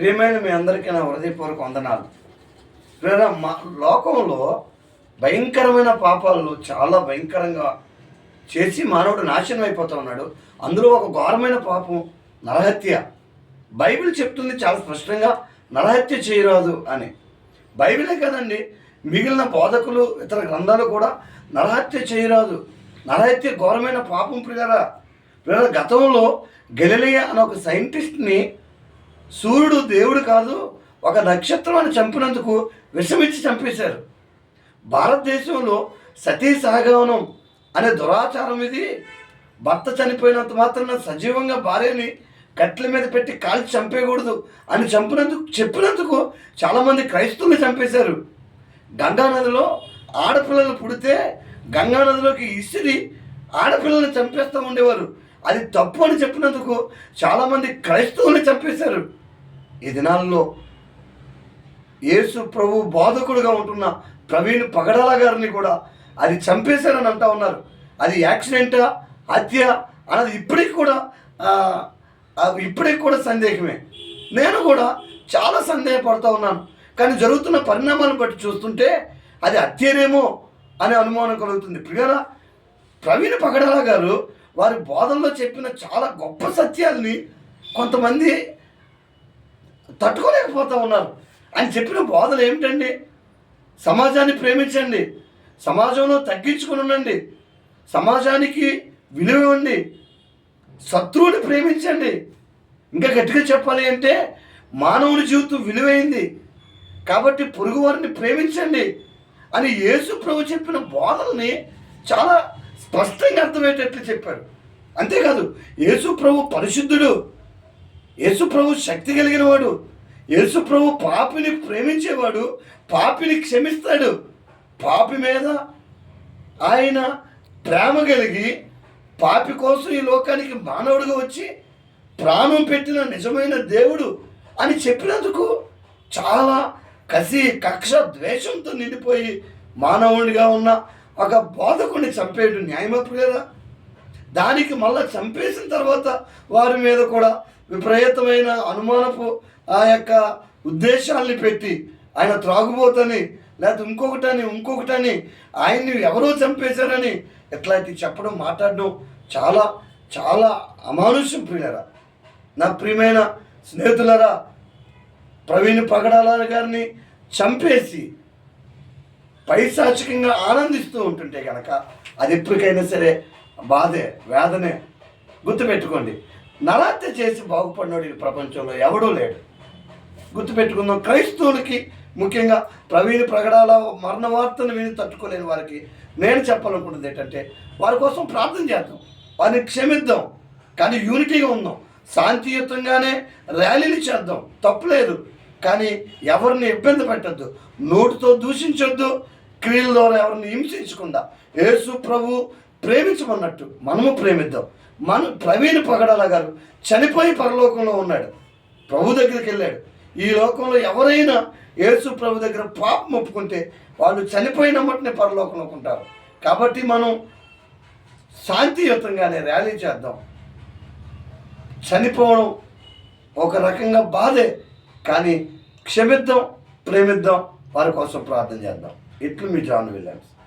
ప్రియమైన మీ అందరికీ నా హృదయపూర్వక వందనాలు. లేదా మా లోకంలో భయంకరమైన పాపాలు చాలా భయంకరంగా చేసి మానవుడు నాశనం అయిపోతూ ఉన్నాడు. అందులో ఒక ఘోరమైన పాపం నరహత్య. బైబిల్ చెప్తుంది చాలా స్పష్టంగా నరహత్య చేయరాదు అని. బైబిలే కదండి మిగిలిన బోధకులు ఇతర గ్రంథాలు కూడా నరహత్య చేయరాదు. నరహత్య ఘోరమైన పాపం ప్రియరా ప్రియరా గతంలో గెలిలియ అనే ఒక సైంటిస్ట్ని సూర్యుడు దేవుడు కాదు ఒక నక్షత్రాన్ని చంపినందుకు విషమిచ్చి చంపేశారు. భారతదేశంలో సతీ సహగమనం అనే దురాచారం ఇది. భర్త చనిపోయినంత మాత్రాన సజీవంగా భార్యని కట్ల మీద పెట్టి కాల్చి చంపేయకూడదు అని చంపినందుకు చెప్పినందుకు చాలామంది క్రైస్తవులు చంపేశారు. గంగా నదిలో ఆడపిల్లలు పుడితే గంగా నదిలోకి ఇసిరి ఆడపిల్లల్ని చంపేస్తూ ఉండేవారు. అది తప్పు అని చెప్పినందుకు చాలామంది క్రైస్తవుల్ని చంపేశారు. ఈ దినాల్లో యేసు ప్రభు బోధకుడుగా ఉంటున్న ప్రవీణ్ పగడాల గారిని కూడా అది చంపేశారని అంటా ఉన్నారు. అది యాక్సిడెంటా హత్య అన్నది ఇప్పటికి కూడా ఇప్పటికి కూడా సందేహమే. నేను కూడా చాలా సందేహపడుతూ ఉన్నాను. కానీ జరుగుతున్న పరిణామాలను బట్టి చూస్తుంటే అది హత్యనేమో అనే అనుమానం కలుగుతుంది. ప్రియరా ప్రవీణ్ పగడాల గారు వారి బోధనలో చెప్పిన చాలా గొప్ప సత్యాల్ని కొంతమంది తట్టుకోలేకపోతూ ఉన్నారు ఆయన చెప్పిన బోధలు ఏమిటండి? సమాజాన్ని ప్రేమించండి. సమాజంలో తగ్గించుకుని ఉండండి. సమాజానికి విలువ ఇవ్వండి. శత్రువుని ప్రేమించండి. ఇంకా గట్టిగా చెప్పాలి అంటే మానవుని జీవితం విలువైంది. కాబట్టి పొరుగువారిని ప్రేమించండి అని యేసు ప్రభు చెప్పిన బోధల్ని చాలా స్పష్టంగా అర్థమయ్యేటట్లు చెప్పారు అంతేకాదు యేసు ప్రభు పరిశుద్ధుడు. యేసు ప్రభు శక్తి కలిగిన వాడు యేసు ప్రభు పాపిని ప్రేమించేవాడు పాపిని క్షమిస్తాడు. పాపి మీద ఆయన ప్రేమ కలిగి పాపి కోసం ఈ లోకానికి మానవుడిగా వచ్చి ప్రాణం పెట్టిన నిజమైన దేవుడు అని చెప్పినందుకు చాలా కసి కక్ష ద్వేషంతో నిండిపోయి మానవుడిగా ఉన్న ఒక బోధకుని చంపేయడం న్యాయమప్పు కదా దానికి మళ్ళా చంపేసిన తర్వాత వారి మీద కూడా విపరీతమైన అనుమానపు ఆ యొక్క ఉద్దేశాల్ని పెట్టి ఆయన త్రాగుబోతని లేకపోతే ఇంకొకటని ఇంకొకటని ఆయన్ని ఎవరో చంపేశారని ఇట్లాంటి చెప్పడం మాట్లాడడం చాలా చాలా అమానుష్యం ప్రియులరా. నా ప్రియమైన స్నేహితులరా ప్రవీణ్ పగడాల గారిని చంపేసి పైశాచికంగా ఆనందిస్తూ ఉంటుంటే కనుక అది ఎప్పటికైనా సరే బాధే వేదనే గుర్తుపెట్టుకోండి. నరహత్య చేసి బాగుపడినోడు ఈ ప్రపంచంలో ఎవడూ లేడు. గుర్తుపెట్టుకుందాం క్రైస్తవులకి ముఖ్యంగా ప్రవీణ్ ప్రగడాల మరణ వార్తను విని తట్టుకోలేని వారికి నేను చెప్పాలనుకుంటుంది ఏంటంటే వారి కోసం ప్రార్థన చేద్దాం వారిని క్షమిద్దాం కానీ యూనిటీగా ఉందాం శాంతియుతంగానే ర్యాలీలు చేద్దాం తప్పులేదు కానీ ఎవరిని ఇబ్బంది పెట్టద్దు నోటితో దూషించొద్దు క్రియల ద్వారా ఎవరిని హింసించకుండా యేసు ప్రభు ప్రేమించమన్నట్టు మనము ప్రేమిద్దాం. మన ప్రవీణ్ పగడాల గారు చనిపోయి పరలోకంలో ఉన్నాడు. ప్రభు దగ్గరికి వెళ్ళాడు. ఈ లోకంలో ఎవరైనా యేసు ప్రభు దగ్గర పాపం ఒప్పుకుంటే వాళ్ళు చనిపోయిన మట్టునే పరలోకంలోకి ఉంటారు. కాబట్టి మనం శాంతియుతంగానే ర్యాలీ చేద్దాం. చనిపోవడం ఒక రకంగా బాధే కానీ క్షమిద్దాం ప్రేమిద్దాం వారి కోసం ప్రార్థన చేద్దాం. ఇట్లు మీ జాన్ విలియమ్స్.